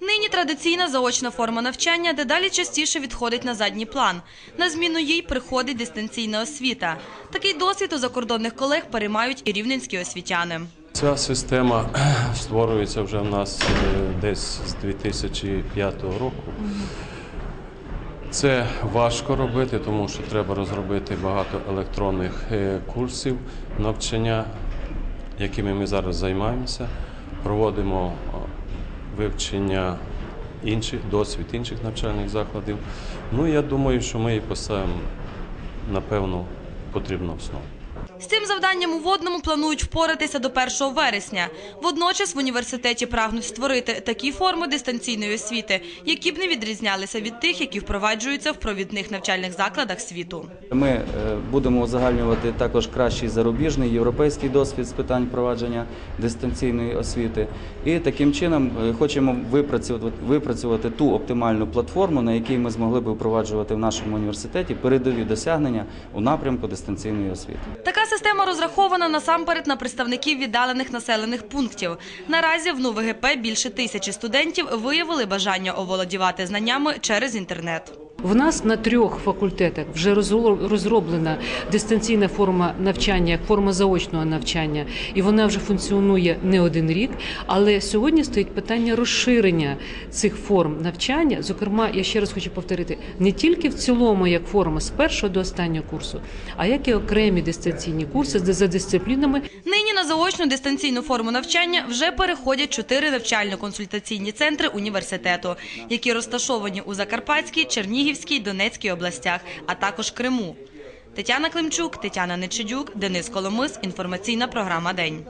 Нині традиційна заочна форма навчання дедалі частіше відходить на задній план. На зміну їй приходить дистанційна освіта. Такий досвід у закордонних колег переймають і рівненські освітяни. Ця система створюється вже в нас е, десь з 2005 року. Це важко робити, тому що треба розробити багато електронних е, курсів навчання, якими ми зараз займаємося. Проводимо о, вивчення інших, досвід інших навчальних закладів. Ну, я думаю, що ми її поставимо на певну потрібну основу. З цим завданням у водному планують впоратися до 1 вересня. Водночас в університеті прагнуть створити такі форми дистанційної освіти, які б не відрізнялися від тих, які впроваджуються в провідних навчальних закладах світу. Ми е, будемо узагальнювати також кращий зарубіжний європейський досвід з питань впровадження дистанційної освіти. І таким чином е, хочемо випрацювати, ту оптимальну платформу, на якій ми змогли би впроваджувати в нашому університеті передові досягнення у напрямку дистанційної освіти. Така система розрахована насамперед на представників віддалених населених пунктів. Наразі в НУВГП більше тисячі студентів виявили бажання оволодівати знаннями через інтернет. В нас на трьох факультетах вже розро- розроблена дистанційна форма навчання, як форма заочного навчання, і вона вже функціонує не один рік. Але сьогодні стоїть питання розширення цих форм навчання. Зокрема, я ще раз хочу повторити, не тільки в цілому як форма з першого до останнього курсу, а як і окремі дистанційні курси за дисциплінами Нині на заочну дистанційну форму навчання вже переходять чотири навчально-консультаційні центри університету, які розташовані у Закарпатській, Чернігівській, Донецькій областях, а також Криму. Тетяна Климчук, Тетяна Нечидюк, Денис Коломис. Інформаційна програма День.